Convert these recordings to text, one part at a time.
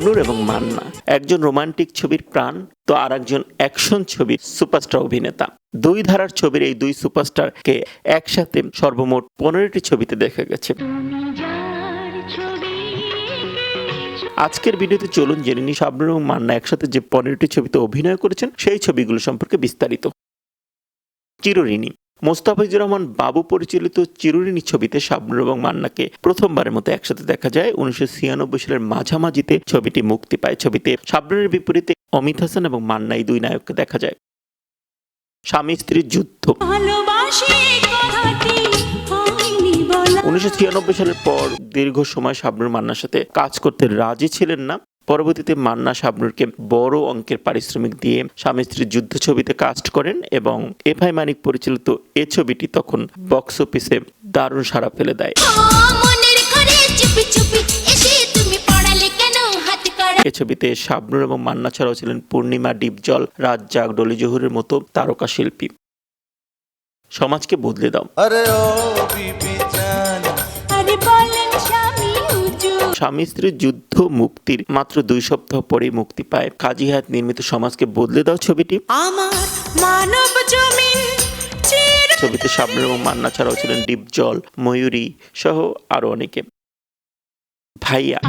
শাবনুর এবং মান্না। একজন রোমান্টিক ছবির প্রাণ, তো আর একজন অ্যাকশন ছবির সুপারস্টার অভিনেতা। দুই ধারার ছবির এই দুই সুপারস্টারকে একসাথে সর্বমোট পনেরোটি ছবিতে দেখা গেছে। আজকের ভিডিওতে চলুন জেনে নিই শাবনুর এবং মান্না একসাথে যে পনেরোটি ছবিতে অভিনয় করেছেন, সেই ছবিগুলো সম্পর্কে বিস্তারিত। চিরঋণী। মোস্তাফিজুর রহমান বাবু পরিচালিত চিরুরিনী ছবিতে শাবনুর এবং মান্নাকে প্রথমবারের মতো একসাথে দেখা যায়। উনিশশো ছিয়ানব্বই সালের মাঝামাঝিতে ছবিটি মুক্তি পায় ছবিতে। শাবনুরের বিপরীতে অমিত হাসান এবং মান্না এই দুই নায়ককে দেখা যায়। স্বামী স্ত্রীর যুদ্ধ। উনিশশো ছিয়ানব্বই সালের পর দীর্ঘ সময় শাবনুর মান্নার সাথে কাজ করতে রাজি ছিলেন না। পরবর্তীতে মান্না শাবনুরকে বড় অঙ্কের পারিশ্রমিক দিয়ে স্বামী স্ত্রীর যুদ্ধ ছবিতে কাস্ট করেন এবং এফ আই মানিক পরিচালিত এ ছবিটি তখন বক্স অফিসে দারুণ সাড়া ফেলে দেয়। এ ছবিতে শাবনুর এবং মান্না ছাড়াও ছিলেন পূর্ণিমা ডিপজল রাজ্জাক ডলি জহুরের মতো তারকা শিল্পী সমাজকে বদলে দাও। আরে ও বিবি স্বামী স্ত্রীর যুদ্ধ মুক্তির মাত্র দুই সপ্তাহ পরে মুক্তি পায়। কাজী হায়াত নির্মিত সমাজকে বদলে দাও ছবিটি। আমার মানব জমিন ছবিতে সাবলীল এবং মান্না ছাড়াও ছিলেন ডিপ জল ময়ূরী সহ আরও অনেকে। ভাইয়া।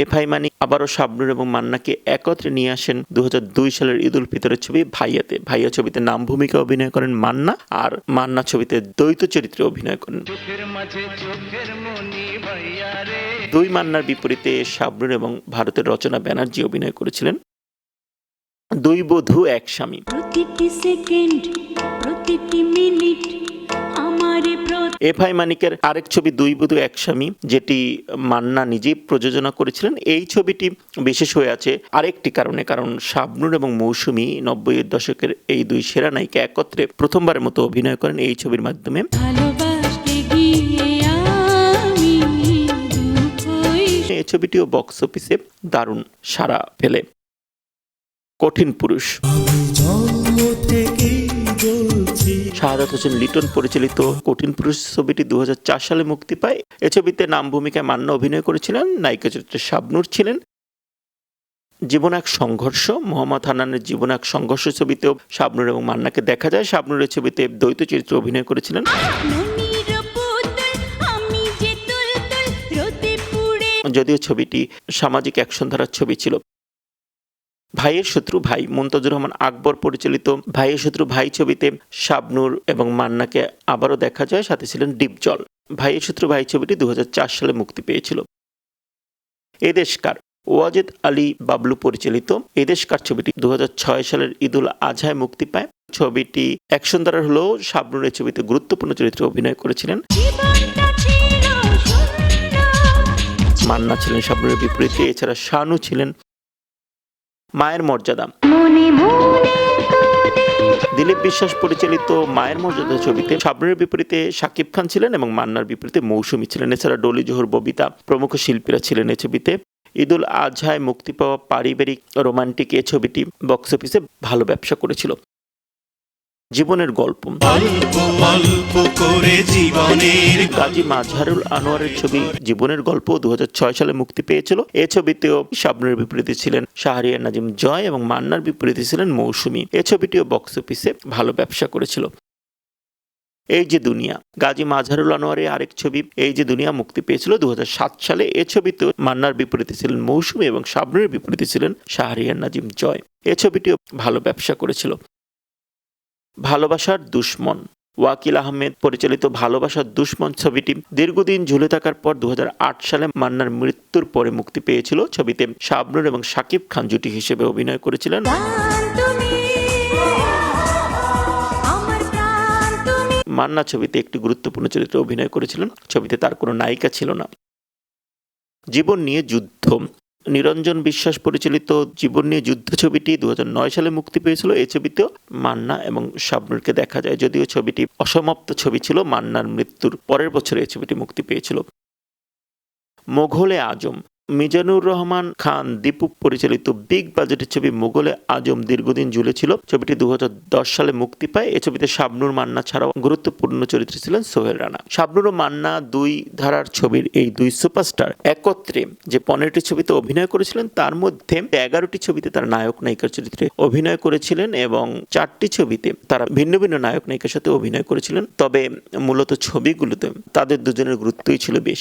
এফআই মানি আবারও শাবনুর এবং মান্নাকে একত্রে নিয়ে আসেন দু হাজার দুই সালের ঈদ উল ফিতরের ছবি ভাইয়াতে। ভাইয়া ছবিতে নাম ভূমিকা অভিনয় করেন মান্না আর মান্না ছবিতে দ্বৈত চরিত্রে অভিনয় করেন। দুই মান্নার বিপরীতে শাবনুর এবং ভারতের রচনা ব্যানার্জি অভিনয় করেছিলেন দুই বধূ এক স্বামী। প্রতিটি সেকেন্ড প্রতিটি প্রতি এফআই মানিকের আরেক ছবি দুই বধূ এক স্বামী যেটি মান্না নিজেই প্রযোজনা করেছিলেন। এই ছবিটি বিশেষ হয়ে আছে আরেকটি কারণে কারণ শাবনুর এবং মৌসুমী নব্বইয়ের দশকের এই দুই সেরা নায়িকা একত্রে প্রথমবারের মতো অভিনয় করেন এই ছবির মাধ্যমে। এই ছবিটিও বক্স অফিসে দারুণ সাড়া ফেলে। কঠিন পুরুষ। শাহাদাত হোসেন লিটন পরিচালিত কঠিন পুরুষ ছবিটি দু হাজার চার সালে মুক্তি পায়। এ ছবিতে নাম ভূমিকায় মান্না অভিনয় করেছিলেন নায়িকা চরিত্রে শাবনুর ছিলেন। জীবন এক সংঘর্ষ মোহাম্মদ হান্নানের জীবন এক সংঘর্ষ ছবিতেও শাবনুর এবং মান্নাকে দেখা যায়। শাবনুরের ছবিতে দ্বৈত চরিত্রে অভিনয় করেছিলেন। যদিও ছবিটি সামাজিক অ্যাকশন ধারার ছবি ছিল। ভাইয়ের শত্রু ভাই মুমতাজুর রহমান আকবর পরিচালিত ভাইয়ের শত্রু ভাই ছবিতে শাবনুর এবং মান্নাকে আবারও দেখা যায় সাথে ছিলেন ডিপজল। ভাইয়ের শত্রু ভাই ছবিটি দুহাজার চার সালে মুক্তি পেয়েছিল। এদেশকার ওয়াজেদ আলী বাবলু পরিচালিত এদেশকার ছবিটি দু হাজার ছয় সালের ঈদুল আজহায় মুক্তি পায়। ছবিটি অ্যাকশন ধারার হলেও শাবনুর এই ছবিতে গুরুত্বপূর্ণ চরিত্রে অভিনয় করেছিলেন। মান্না ছিলেন শাবনুরের বিপরীতে এছাড়া শানু ছিলেন মায়ের মর্যাদা। দিলীপ বিশ্বাস পরিচালিত মায়ের মর্যাদা ছবিতে সাবরের বিপরীতে শাকিব খান ছিলেন এবং মান্নার বিপরীতে মৌসুমী ছিলেন। এছাড়া ডলি জোহর ববিতা প্রমুখ শিল্পীরা ছিলেন এ ছবিতে। ঈদুল আজহায় মুক্তি পাওয়া পারিবারিক রোমান্টিক এ ছবিটি বক্স অফিসে ভালো ব্যবসা করেছিল। জীবনের গল্প। গাজী মাজহারুল আনোয়ারের ছবি জীবনের গল্প দু হাজার ছয় সালে মুক্তি পেয়েছিল। এ ছবিতেও শাবনুরের বিপরীতে ছিলেন শাহরিয়ার নাজিম জয় এবং মান্নার বিপরীতে ছিলেন মৌসুমী। এ ছবিটিও বক্স অফিসে ভালো ব্যবসা করেছিল। এই যে দুনিয়া। গাজী মাজহারুল আনোয়ারের আরেক ছবি এই যে দুনিয়া মুক্তি পেয়েছিল দু হাজার সাত সালে। এ ছবিতেও মান্নার বিপরীতে ছিলেন মৌসুমী এবং শাবনুরের বিপরীতে ছিলেন শাহরিয়ার নাজিম জয়। এ ছবিটিও ভালো ব্যবসা করেছিল। ভালোবাসার দুশ্মন। ওয়াকিল আহমেদ পরিচালিত ভালোবাসার দুশ্মন ছবিটি দীর্ঘদিন ঝুলে থাকার পর দুহাজার আট সালে মান্নার মৃত্যুর পরে মুক্তি পেয়েছিল ছবিতে। শাবনুর এবং শাকিব খান জুটি হিসেবে অভিনয় করেছিলেন। মান্না ছবিতে একটি গুরুত্বপূর্ণ চরিত্রে অভিনয় করেছিলেন। ছবিতে তার কোনো নায়িকা ছিল না। জীবন নিয়ে যুদ্ধ। নিরঞ্জন বিশ্বাস পরিচালিত জীবন নিয়ে যুদ্ধ ছবিটি দু হাজার নয় সালে মুক্তি পেয়েছিল। এই ছবিতেও মান্না এবং শাবনুরকে দেখা যায়। যদিও ছবিটি অসমাপ্ত ছবি ছিল, মান্নার মৃত্যুর পরের বছর এই ছবিটি মুক্তি পেয়েছিল। মোঘলে আজম মিজানুর রহমান খান, দীপু পরিচালিত বিগ বাজেটের ছবি মোগলে আজম দীর্ঘদিন ঝুলেছিল। ছবিটি দু হাজার দশ সালে মুক্তি পায়। এ ছবিতে শাবনুর মান্না ছাড়াও গুরুত্বপূর্ণ চরিত্রে ছিলেন সোহেল রানা। শাবনুর ও মান্না দুই ধারার ছবির এই দুই সুপারস্টার একত্রে যে পনেরোটি ছবিতে অভিনয় করেছিলেন, তার মধ্যে এগারোটি ছবিতে তার নায়ক নায়িকার চরিত্রে অভিনয় করেছিলেন এবং চারটি ছবিতে তারা ভিন্ন ভিন্ন নায়ক নায়িকার সাথে অভিনয় করেছিলেন। তবে মূলত ছবিগুলোতে তাদের দুজনের গুরুত্বই ছিল বেশি।